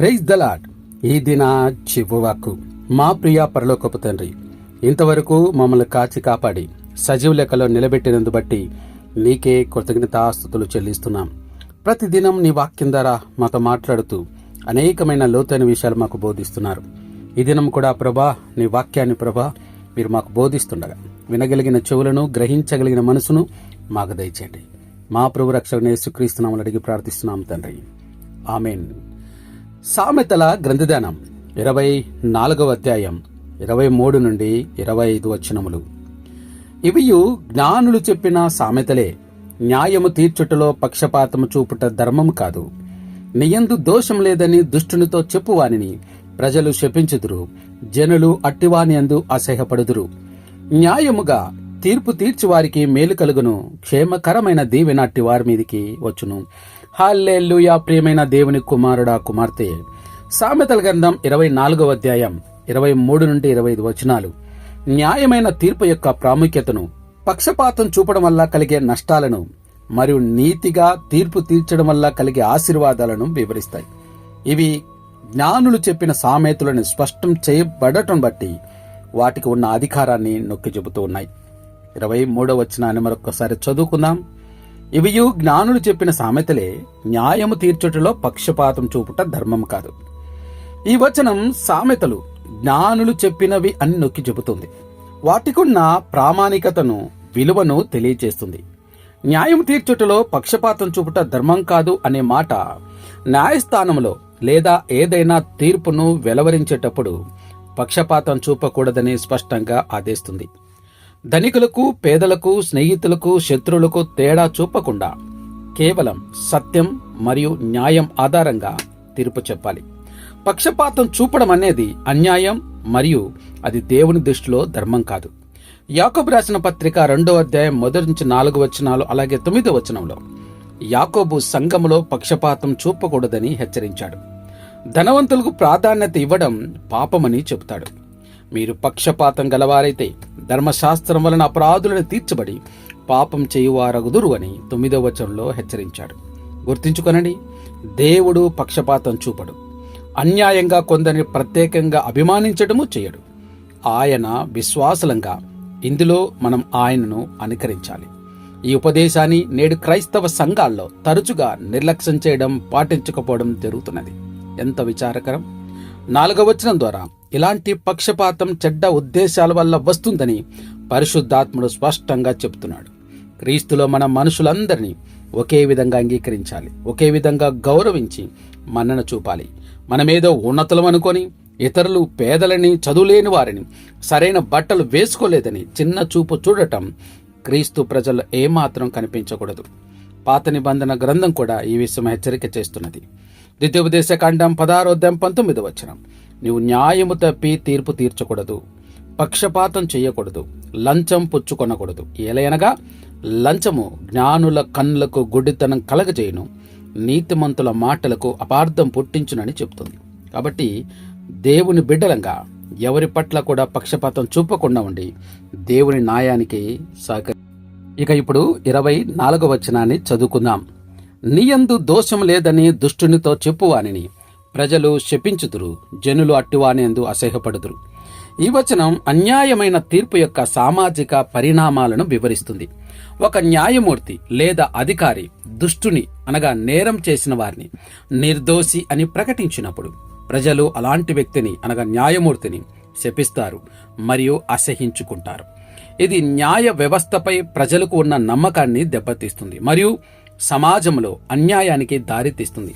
Praise the lord ఈ దిన చివువాకు మా ప్రియ పరలోకపు తండ్రి ఇంతవరకు మమ్మల్ని కాచి కాపాడి సజీవ లెక్కలో నిలబెట్టినందు బట్టి నీకే కృతజ్ఞతాస్తుతులు చెల్లిస్తున్నాం. ప్రతిదినం నీ వాక్యం ద్వారా మాతో మాట్లాడుతూ అనేకమైన లోతైన విషయాలు మాకు బోధిస్తున్నారు. ఈ దినం కూడా ప్రభా నీ వాక్యాన్ని ప్రభా మీరు మాకు బోధిస్తుండగా. వినగలిగిన చెవులను గ్రహించగలిగిన మనసును మాకు దయచేయండి. మా ప్రభు రక్షణ యేసుక్రీస్తునామని అడిగి ప్రార్థిస్తున్నాం తండ్రి. ఆమెన్. సామెతల గ్రంథధ్యానం ఇరవై నాలుగవ అధ్యాయం ఇరవై మూడు నుండి ఇరవై ఐదు వచనములు. ఇవియు జ్ఞానులు చెప్పిన సామెతలే న్యాయము తీర్చుటలో పక్షపాతము చూపుట ధర్మము కాదు. నీయందు దోషం లేదని దుష్టునితో చెప్పువానిని ప్రజలు శపించుదురు జనులు అట్టివాని అందు అసహ్యపడుదురు. న్యాయముగా తీర్పు తీర్చి వారికి మేలు కలుగును క్షేమకరమైన దీవెన అట్టి వారి మీదికి వచ్చును. హాల్లెల్లుయా ప్రియమైన దేవుని కుమారుడా కుమార్తె. సామెతల గ్రంథం ఇరవై నాలుగవ అధ్యాయం ఇరవై మూడు నుండి ఇరవై ఐదు వచనాలు. న్యాయమైన తీర్పు యొక్క ప్రాముఖ్యతను పక్షపాతం చూపడం వల్ల కలిగే నష్టాలను మరియు నీతిగా తీర్పు తీర్చడం వల్ల కలిగే ఆశీర్వాదాలను వివరిస్తాయి. ఇవి జ్ఞానులు చెప్పిన సామెతలను స్పష్టం చేయబడటం బట్టి వాటికి ఉన్న అధికారాన్ని నొక్కి చెబుతూ ఉన్నాయి. ఇరవై మూడవ వచనాన్ని మరొకసారి చదువుకుందాం. ఇవియు జ్ఞానులు చెప్పిన సామెతలే న్యాయము తీర్చుటలో పక్షపాతం చూపుట ధర్మం కాదు. ఈ వచనం సామెతలు జ్ఞానులు చెప్పినవి అని నొక్కి చెబుతుంది. వాటికున్న ప్రామాణికతను విలువను తెలియచేస్తుంది. న్యాయం తీర్చుటలో పక్షపాతం చూపుట ధర్మం కాదు అనే మాట న్యాయస్థానంలో లేదా ఏదైనా తీర్పును వెలువరించేటప్పుడు పక్షపాతం చూపకూడదని స్పష్టంగా ఆదేస్తుంది. ధనికులకు పేదలకు స్నేహితులకు శత్రువులకు తేడా చూపకుండా కేవలం సత్యం మరియు న్యాయం ఆధారంగా తీర్పు చెప్పాలి. పక్షపాతం చూపడం అనేది అన్యాయం మరియు అది దేవుని దృష్టిలో ధర్మం కాదు. యాకోబు రాసిన పత్రిక రెండో అధ్యాయం మొదటి నుంచి నాలుగు వచనాలు అలాగే తొమ్మిదో వచనంలో యాకోబు సంఘములో పక్షపాతం చూపకూడదని హెచ్చరించాడు. ధనవంతులకు ప్రాధాన్యత ఇవ్వడం పాపమని చెబుతాడు. మీరు పక్షపాతం గలవారైతే ధర్మశాస్త్రం వలన అపరాధులను తీర్చబడి పాపం చేయువారగుదురు అని తొమ్మిదవ వచనంలో హెచ్చరించాడు. గుర్తించుకొనండి దేవుడు పక్షపాతం చూపడు. అన్యాయంగా కొందరిని ప్రత్యేకంగా అభిమానించడము చేయడు. ఆయన విశ్వాసలంగా ఇందులో మనం ఆయనను అనుకరించాలి. ఈ ఉపదేశాన్ని నేడు క్రైస్తవ సంఘాల్లో తరచుగా నిర్లక్ష్యం చేయడం పాటించకపోవడం జరుగుతున్నది. ఎంత విచారకరం! నాలుగవ వచనం ద్వారా ఇలాంటి పక్షపాతం చెడ్డ ఉద్దేశాల వల్ల వస్తుందని పరిశుద్ధాత్ముడు స్పష్టంగా చెబుతున్నాడు క్రీస్తులో మన మనుషులందరినీ ఒకే విధంగా అంగీకరించాలి. ఒకే విధంగా గౌరవించి మన్నన చూపాలి. మనమేదో ఉన్నతులం అనుకొని ఇతరులు పేదలని చదువులేని వారిని సరైన బట్టలు వేసుకోలేదని చిన్న చూపు చూడటం క్రీస్తు ప్రజలు ఏమాత్రం కనిపించకూడదు. పాత నిబంధన గ్రంథం కూడా ఈ విషయం హెచ్చరిక చేస్తున్నది. ద్వితీయోపదేశ కాండం పదహారోద్యం పంతొమ్మిది వచనం. నీవు న్యాయము తప్పి తీర్పు తీర్చకూడదు. పక్షపాతం చేయకూడదు. లంచం పుచ్చుకొనకూడదు. ఏలయనగా లంచము జ్ఞానుల కన్నులకు గుడ్డితనం కలగజేయును. నీతిమంతుల మాటలకు అపార్థం పుట్టించునని చెబుతుంది కాబట్టి దేవుని బిడ్డలంగా ఎవరి పట్ల కూడా పక్షపాతం చూపకుండా ఉండి దేవుని న్యాయానికి సహకరి. ఇక ఇప్పుడు ఇరవై నాలుగవ వచనాన్ని చదువుకుందాం. నీయందు దోషం లేదని దుష్టునితో చెప్పువానిని ప్రజలు శపించుదురు జనులు అట్టివానియందు అసహ్యపడుదురు. ఈ వచనం అన్యాయమైన తీర్పు యొక్క సామాజిక పరిణామాలను వివరిస్తుంది. ఒక న్యాయమూర్తి లేదా అధికారి దుష్టుని అనగా నేరం చేసిన వారిని నిర్దోషి అని ప్రకటించినప్పుడు ప్రజలు అలాంటి వ్యక్తిని అనగా న్యాయమూర్తిని శపిస్తారు మరియు అసహించుకుంటారు. ఇది న్యాయ వ్యవస్థపై ప్రజలకు ఉన్న నమ్మకాన్ని దెబ్బతీస్తుంది మరియు సమాజంలో అన్యాయానికి దారితీస్తుంది.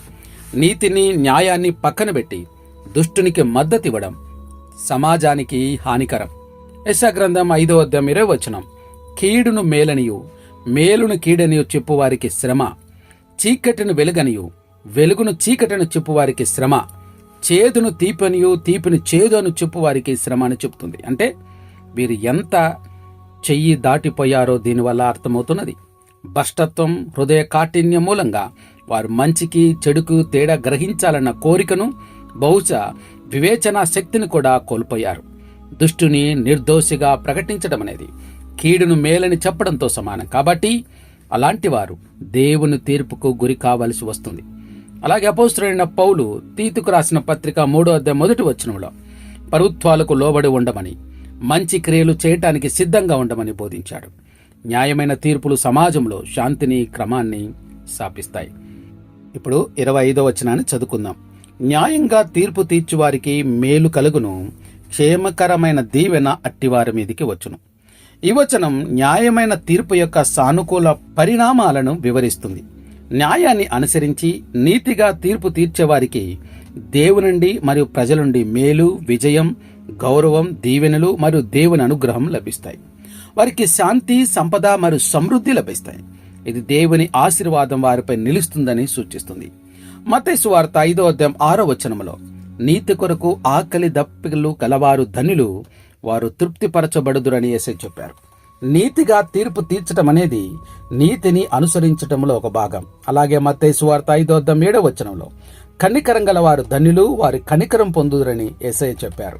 నీతిని న్యాయాన్ని పక్కన పెట్టి దుష్టునికి మద్దతివ్వడం సమాజానికి హానికరం. యశా గ్రంథం ఐదో అధ్యాయం ఇరవై వచనం. కీడును మేలనియు మేలును కీడనియు చెప్పువారికి శ్రమ. చీకటిని వెలుగనియు వెలుగును చీకటిని చెప్పువారికి శ్రమ. చేదును తీపనియు తీపిని చేదు అని చెప్పువారికి శ్రమ అని చెప్తుంది. అంటే వీరు ఎంత చెయ్యి దాటిపోయారో దీనివల్ల అర్థమవుతున్నది. భ్రష్టత్వం హృదయ కాఠిన్యం మూలంగా వారు మంచికి చెడుకు తేడా గ్రహించాలన్న కోరికను బహుశా వివేచనా శక్తిని కూడా కోల్పోయారు. దుష్టుని నిర్దోషిగా ప్రకటించడం అనేది కీడును మేలని చెప్పడంతో సమానం. కాబట్టి అలాంటి వారు దేవుని తీర్పుకు గురి కావలసి వస్తుంది. అలాగే అపోస్తుడైన పౌలు తీతుకు రాసిన పత్రిక మూడో అధ్యాయ మొదటి వచనంలో ప్రభుత్వాలకు లోబడి ఉండమని మంచి క్రియలు చేయటానికి సిద్ధంగా ఉండమని బోధించాడు. న్యాయమైన తీర్పులు సమాజంలో శాంతిని క్రమాన్ని స్థాపిస్తాయి ఇప్పుడు ఇరవై ఐదో వచనాన్ని చదువుకుందాం. న్యాయంగా తీర్పు తీర్చువారికి మేలు కలుగును క్షేమకరమైన దీవెన అట్టివారి మీదికి వచ్చును. ఈ వచనం న్యాయమైన తీర్పు యొక్క సానుకూల పరిణామాలను వివరిస్తుంది. న్యాయాన్ని అనుసరించి నీతిగా తీర్పు తీర్చేవారికి దేవునుండి మరియు ప్రజల నుండి మేలు విజయం గౌరవం దీవెనలు మరియు దేవుని అనుగ్రహం లభిస్తాయి. వారికి శాంతి సంపద మరియు సమృద్ధి లభిస్తాయి. ఇది దేవుని ఆశీర్వాదం వారిపై నిలుస్తుందని సూచిస్తుంది. మతేసు వార్త ఐదో అధ్యాయం ఆరో వచనములో నీతి కొరకు ఆకలి దప్పికలు గలవారు ధనులు వారు తృప్తిపరచబడుదురని ఎసే చెప్పారు. నీతిగా తీర్పు తీర్చడం అనేది నీతిని అనుసరించటంలో ఒక భాగం. అలాగే మత్తేసు వార్త ఐదో అర్థం ఏడో వచనంలో కనికరం గల వారు ధన్యులు వారి కనికరం పొందుదురని ఎస్ఐ చెప్పారు.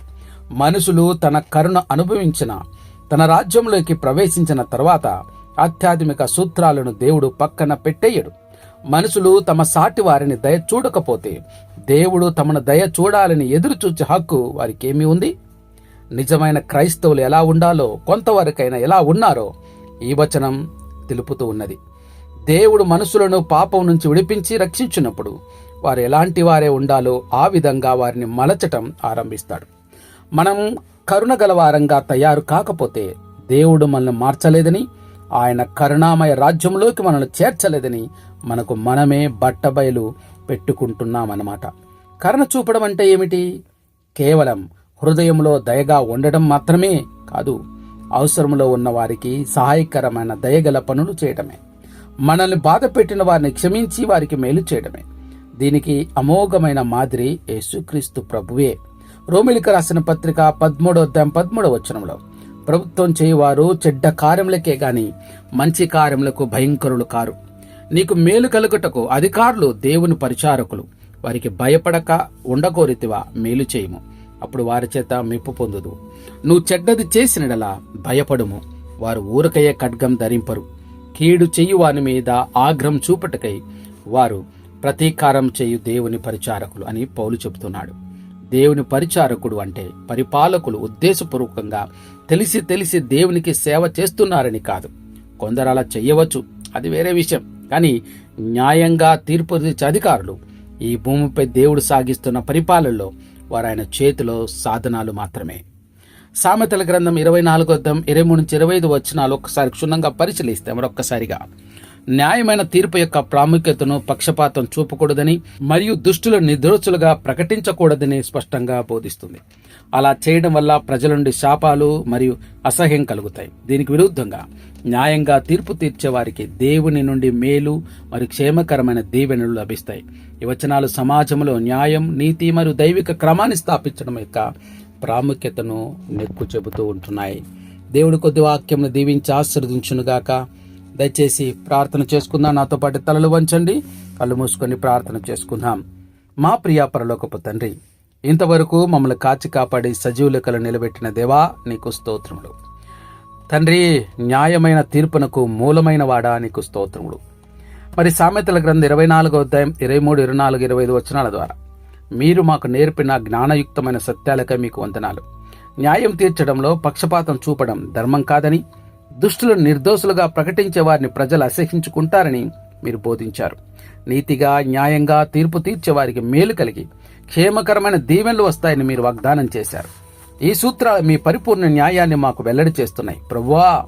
మనుషులు తన కరుణ అనుభవించిన తన రాజ్యంలోకి ప్రవేశించిన తర్వాత ఆధ్యాత్మిక సూత్రాలను దేవుడు పక్కన పెట్టేయడు. మనుషులు తమ సాటి వారిని దయ చూడకపోతే దేవుడు తమను దయ చూడాలని ఎదురు చూచే హక్కు వారికేమీ ఉంది? నిజమైన క్రైస్తవులు ఎలా ఉండాలో కొంతవరకైనా ఎలా ఉన్నారో ఈ వచనం తెలుపుతూ ఉన్నది. దేవుడు మనుషులను పాపం నుంచి విడిపించి రక్షించినప్పుడు వారు ఎలాంటి వారే ఉండాలో ఆ విధంగా వారిని మలచటం ఆరంభిస్తాడు. మనం కరుణ గలవారంగా తయారు కాకపోతే దేవుడు మనల్ని మార్చలేదని ఆయన కరుణామయ రాజ్యంలోకి మనల్ని చేర్చలేదని మనకు మనమే బట్టబయలు పెట్టుకుంటున్నామన్నమాట. కరుణ చూపడం అంటే ఏమిటి? కేవలం హృదయంలో దయగా ఉండడం మాత్రమే కాదు అవసరంలో ఉన్న వారికి సహాయకరమైన దయగల పనులు చేయడమే మనల్ని బాధ పెట్టిన వారిని క్షమించి వారికి మేలు చేయడమే దీనికి అమోఘమైన మాదిరి యేసుక్రీస్తు ప్రభువే. రోమిలిక రాసిన పత్రిక పదమూడో అధ్యాయం పదమూడవ వచనంలో ప్రభుత్వం చేయవారు చెడ్డ కార్యములకే గాని మంచి కార్యములకు భయంకరులు కారు. నీకు మేలు కలుగుటకు అధికారులు దేవుని పరిచారకులు. వారికి భయపడక ఉండకోరితివా మేలు చేయము. అప్పుడు వారి చేత మెప్పు పొందుదు నువ్వు చెడ్డది చేసినడలా భయపడుము. వారు ఊరకయ్యే ఖడ్గం ధరింపరు. కీడు చెయ్యి మీద ఆగ్రహం చూపటకై వారు ప్రతీకారం చేయు దేవుని పరిచారకులు అని పౌలు చెబుతున్నాడు. దేవుని పరిచారకుడు అంటే పరిపాలకులు ఉద్దేశపూర్వకంగా తెలిసి తెలిసి దేవునికి సేవ చేస్తున్నారని కాదు. కొందరు అలా చెయ్యవచ్చు. అది వేరే విషయం. కానీ న్యాయంగా తీర్పు అధికారులు ఈ భూమిపై దేవుడు సాగిస్తున్న పరిపాలనలో వారు ఆయన చేతిలో సాధనాలు మాత్రమే. సామెతల గ్రంథం ఇరవై నాలుగో ఇరవై మూడు నుంచి ఇరవై ఐదు వచ్చినాలు ఒక్కసారి క్షుణ్ణంగా పరిశీలిస్తే మరొక్కసారిగా న్యాయమైన తీర్పు యొక్క ప్రాముఖ్యతను పక్షపాతం చూపకూడదని మరియు దుష్టులు నిర్దోషులుగా ప్రకటించకూడదని స్పష్టంగా బోధిస్తుంది. అలా చేయడం వల్ల ప్రజల నుండి శాపాలు మరియు అసహ్యం కలుగుతాయి. దీనికి విరుద్ధంగా న్యాయంగా తీర్పు తీర్చే వారికి దేవుని నుండి మేలు మరియు క్షేమకరమైన దీవెనలు లభిస్తాయి. ఈ వచనాలు సమాజంలో న్యాయం నీతి మరియు దైవిక క్రమాన్ని స్థాపించడం యొక్క ప్రాముఖ్యతను నెక్కు చెబుతూ ఉంటున్నాయి. దేవుడి కొద్ది వాక్యంను దీవించి ఆశీర్వదించునుగాక. దయచేసి ప్రార్థన చేసుకుందాం. నాతో పాటు తలలు వంచండి. కళ్ళు మూసుకొని ప్రార్థన చేసుకుందాం. మా ప్రియా పరలోకపు తండ్రి ఇంతవరకు మమ్మల్ని కాచి కాపాడి సజీవులకలు నిలబెట్టిన దేవా నీకు స్తోత్రములు. తండ్రి న్యాయమైన తీర్పునకు మూలమైన వాడా నీకు స్తోత్రములు. మరి సామెతల గ్రంథం ఇరవై నాలుగో అధ్యాయం ఇరవై మూడు ఇరవై నాలుగు ఇరవై ఐదు వచనాల ద్వారా మీరు మాకు నేర్పిన జ్ఞానయుక్తమైన సత్యాలకై మీకు వందనాలు. న్యాయం తీర్చడంలో పక్షపాతం చూపడం ధర్మం కాదని దుష్టులను నిర్దోషులుగా ప్రకటించే వారిని ప్రజలు అసహించుకుంటారని మీరు బోధించారు. నీతిగా న్యాయంగా తీర్పు తీర్చే వారికి మేలు కలిగి క్షేమకరమైన దీవెనలు వస్తాయని మీరు వాగ్దానం చేశారు. ఈ సూత్రాలు మీ పరిపూర్ణ న్యాయాన్ని మాకు వెల్లడి చేస్తున్నాయి. ప్రభువా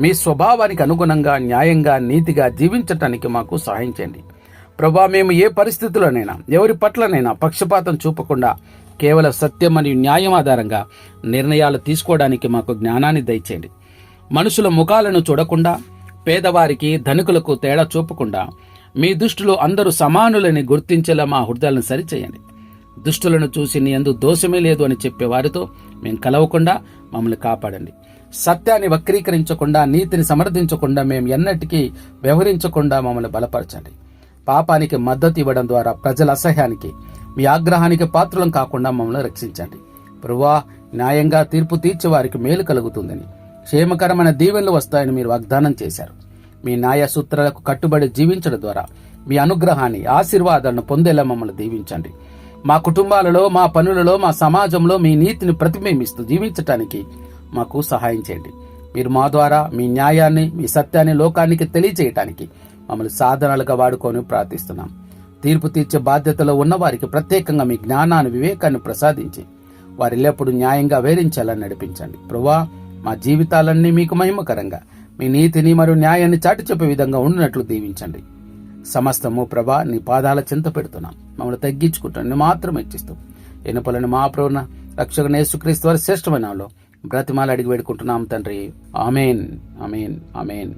మీ స్వభావానికి అనుగుణంగా న్యాయంగా నీతిగా జీవించటానికి మాకు సహాయం చేయండి. ప్రభా మేము ఏ పరిస్థితుల్లోనైనా ఎవరి పట్లనైనా పక్షపాతం చూపకుండా కేవలం సత్యం మరియు న్యాయం ఆధారంగా నిర్ణయాలు తీసుకోవడానికి మాకు జ్ఞానాన్ని దయచేయండి. మనుషుల ముఖాలను చూడకుండా పేదవారికి ధనికులకు తేడా చూపకుండా మీ దుష్టులో అందరూ సమానులని గుర్తించేలా మా హృదయాలను సరిచేయండి. దుష్టులను చూసి నీ ఎందు దోషమే లేదు అని చెప్పే వారితో మేము కలవకుండా మమ్మల్ని కాపాడండి. సత్యాన్ని వక్రీకరించకుండా నీతిని సమర్థించకుండా మేము ఎన్నటికీ వ్యవహరించకుండా మమ్మల్ని బలపరచండి. పాపానికి మద్దతు ఇవ్వడం ద్వారా ప్రజల అసహ్యానికి మీ ఆగ్రహానికి పాత్రలం కాకుండా మమ్మల్ని రక్షించండి. ప్రభువా న్యాయంగా తీర్పు తీర్చే వారికి మేలు కలుగుతుందని క్షేమకరమైన దీవెనలు వస్తాయని మీరు వాగ్దానం చేశారు. మీ న్యాయ సూత్రాలకు కట్టుబడి జీవించడం ద్వారా మీ అనుగ్రహాన్ని ఆశీర్వాదాలను పొందేలా మమ్మల్ని దీవించండి. మా కుటుంబాలలో మా పనులలో మా సమాజంలో మీ నీతిని ప్రతిబింబిస్తూ జీవించటానికి మాకు సహాయం చేయండి. మీరు మా ద్వారా మీ న్యాయాన్ని మీ సత్యాన్ని లోకానికి తెలియజేయటానికి మమ్మల్ని సాధనాలుగా వాడుకొని ప్రార్థిస్తున్నాం. తీర్పు తీర్చే బాధ్యతలో ఉన్న వారికి ప్రత్యేకంగా మీ జ్ఞానాన్ని వివేకాన్ని ప్రసాదించి వారి ఎల్లప్పుడూ న్యాయంగా వేరించాలని నడిపించండి. ప్రభా మా జీవితాలన్నీ మీకు మహిమకరంగా. మీ నీతిని మరియు న్యాయాన్ని చాటి చెప్పే విధంగా ఉండినట్లు దీవించండి. సమస్తము ప్రభా నీ పాదాల చింత పెడుతున్నాం. మమ్మల్ని తగ్గించుకుంటాం మాత్రమే ఇచ్చిస్తాం. ఎనుపలను మా ప్రవణ రక్షక యేసుక్రీస్తు వారి శ్రేష్టమైన బ్రతిమాలు అడిగి వేడుకుంటున్నాం తండ్రి. ఆమెన్. ఆమెన్. ఆమెన్.